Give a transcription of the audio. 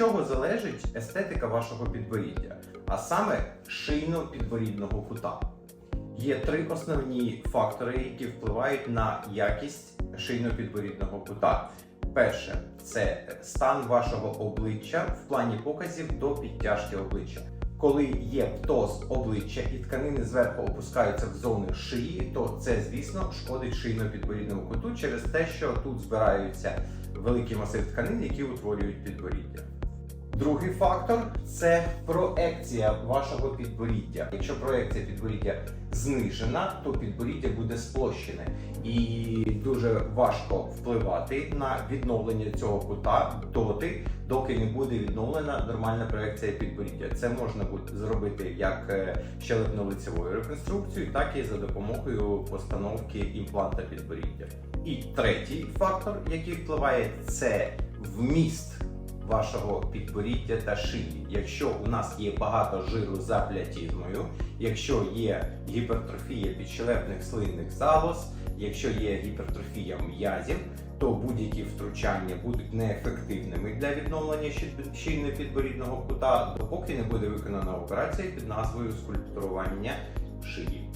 чого залежить естетика вашого підборіддя, а саме шийно-підборідного кута. Є три основні фактори, які впливають на якість шийно-підборідного кута. Перше це стан вашого обличчя в плані показів до підтяжки обличчя. Коли є птоз обличчя і тканини зверху опускаються в зони шиї, то це, звісно, шкодить шийно-підборідному куту через те, що тут збираються великий масив тканин, які утворюють підборіддя. Другий фактор це проекція вашого підборіддя. Якщо проекція підборіддя знижена, то підборіддя буде сплощене і дуже важко впливати на відновлення цього кута доти, доки не буде відновлена нормальна проекція підборіддя. Це можна зробити як е, щелепно-лицевою реконструкцією, так і за допомогою постановки імпланта підборіддя. І третій фактор, який впливає, це вміст вашого підборіддя та шиї. Якщо у нас є багато жиру за плятізмою, якщо є гіпертрофія підщелепних слинних залоз, якщо є гіпертрофія м'язів, то будь-які втручання будуть неефективними для відновлення щільно-підборідного кута, допоки не буде виконана операція під назвою скульптурування шиї.